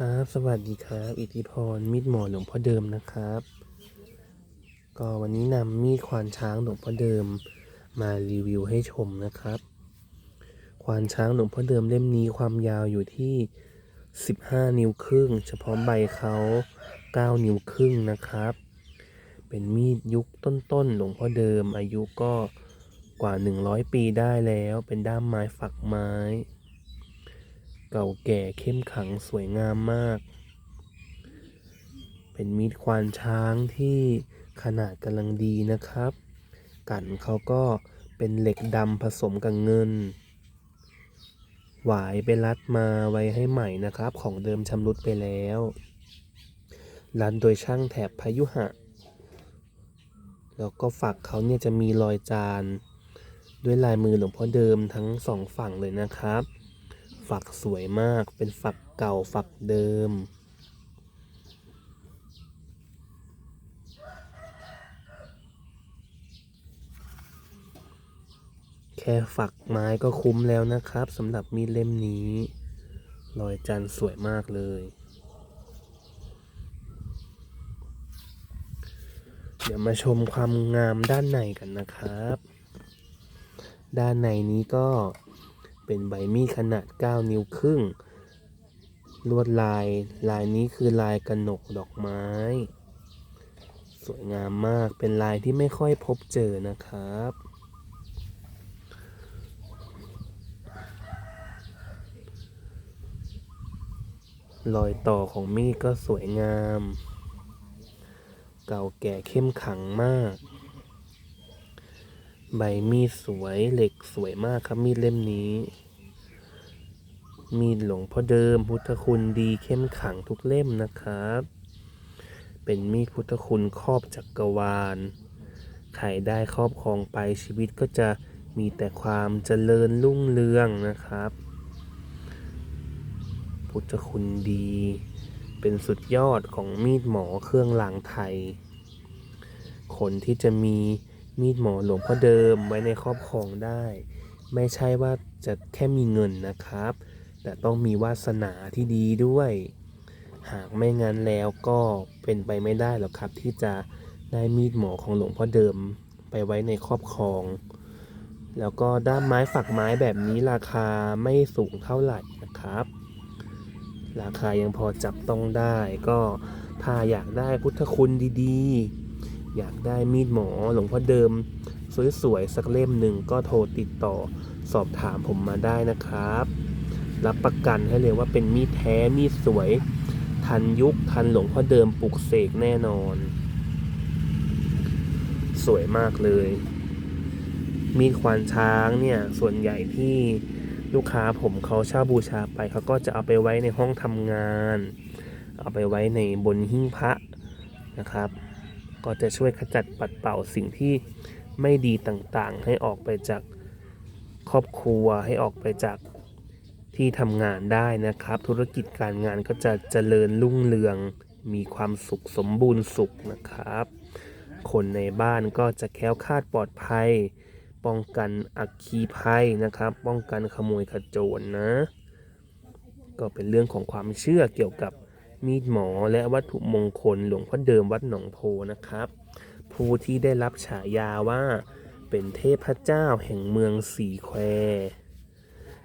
ครับ สวัสดีครับ อิทธิพรมีดหมอหลวงพ่อเดิมนะครับ ก็วันนี้นำมีดควานช้างหลวงพ่อเดิมมารีวิวให้ชมนะครับ ควานช้างหลวงพ่อเดิมเล่มนี้ความยาวอยู่ที่ 15 นิ้วครึ่ง เฉพาะใบเขา 9 นิ้วครึ่งนะครับ เป็นมีดยุคต้นๆหลวงพ่อเดิมอายุก็กว่า 100 ปีได้แล้ว เป็นด้ามไม้ฝักไม้ เก่าแก่เข้มขังสวยงามมาก เป็นมีดควานช้างที่ขนาดกำลังดีนะครับ กันเขาก็เป็นเหล็กดำผสมกับเงิน หวายไปรัดมาไว้ให้ใหม่นะครับ ของเดิมชำรุดไปแล้วรันโดยช่างแถบพายุหะ แล้วก็ฝักเขาเนี่ยจะมีรอยจาน ด้วยลายมือหลวงพ่อเดิมทั้งสองฝั่งเลยนะครับ ฝักสวยมาก เป็นฝักเก่าฝักเดิม แค่ฝักไม้ก็คุ้มแล้วนะครับสำหรับมีดเล่มนี้รอยจันสวยมากเลย เดี๋ยวมาชมความงามด้านในกันนะครับ ด้านในนี้ก็ เป็นใบมีดขนาด 9 นิ้วครึ่ง ลวดลายลายนี้คือลายกระหนกดอกไม้ สวยงามมากเป็นลายที่ไม่ค่อยพบเจอนะครับรอยต่อของมีดก็สวยงาม เก่าแก่เข้มขลังมาก ใบมีดสวยเหล็กสวยมากครับมีดเล่มนี้ มีดหลวงพ่อเดิมพุทธคุณดีเข้มขังทุกเล่มนะครับ เป็นมีดพุทธคุณครอบจักกรวาลใครได้ครอบครองไปชีวิตก็จะมีแต่ความเจริญรุ่งเรืองนะครับ พุทธคุณดี เป็นสุดยอดของมีดหมอเครื่องรางไทย คนที่จะมี มีดหมอหลวงพ่อเดิมไว้ในครอบครองได้ ไม่ใช่ว่าจะแค่มีเงินนะครับ แต่ต้องมีวาสนาที่ดีด้วย หากไม่งั้นแล้วก็เป็นไปไม่ได้หรอกครับ ที่จะได้มีดหมอของหลวงพ่อเดิมไปไว้ในครอบครอง แล้วก็ด้ามไม้ฝักไม้แบบนี้ราคาไม่สูงเท่าไหร่นะครับ ราคายังพอจับต้องได้ก็ถ้าอยากได้พุทธคุณดีๆ อยากได้มีดหมอหลวงพ่อเดิม สวยๆ สักเล่มหนึ่งก็โทรติดต่อสอบถามผมมาได้นะครับ รับประกันให้เลยว่าเป็นมีดแท้มีดสวย ทันยุคทันหลวงพ่อเดิมปลุกเสกแน่นอน สวยมากเลย มีดควานช้างเนี่ยส่วนใหญ่ที่ลูกค้าผมเขาเช่าบูชาไปเขาก็จะเอาไปไว้ในห้องทำงาน เอาไปไว้ในบนหิ้งพระนะครับ ก็จะช่วยขจัดปัดเป่าสิ่งที่ไม่ดีต่างๆ ให้ออกไปจากครอบครัวให้ออกไปจากที่ทำงานได้นะครับ ธุรกิจการงานก็จะเจริญรุ่งเรืองมีความสุขสมบูรณ์สุขนะครับ คนในบ้านก็จะแค้วคาดปลอดภัย ป้องกันอัคคีภัยนะครับ ป้องกันขโมยขโจรนะ ก็เป็นเรื่องของความเชื่อเกี่ยวกับ มีดหมอและวัตถุมงคลหลวงพ่อเดิมวัดหนองโพนะครับ ผู้ที่ได้รับฉายาว่าเป็นเทพเจ้าแห่งเมืองสีแคว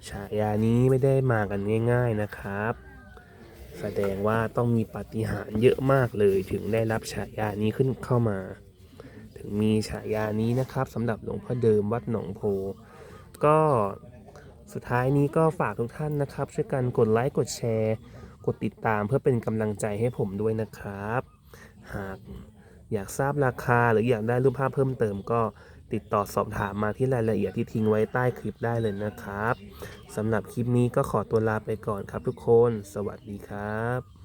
ฉายานี้ไม่ได้มากันง่ายๆนะครับ แสดงว่าต้องมีปาฏิหาริย์เยอะมากเลยถึงได้รับฉายานี้ขึ้นเข้ามา ถึงมีฉายานี้นะครับสำหรับหลวงพ่อเดิมวัดหนองโพ ก็สุดท้ายนี้ก็ฝากทุกท่านนะครับ ช่วยกันกดไลค์กดแชร์ ดติดตามเพื่อเป็นกำลังใจให้ผมด้วยนะครับ หากอยากทราบราคาหรืออยากได้รูปภาพเพิ่มเติมก็ติดต่อสอบถามมาที่รายละเอียดที่ทิ้งไว้ใต้คลิปได้เลยนะครับสำหรับคลิปนี้ก็ขอตัวลาไปก่อนครับทุกคน สวัสดีครับ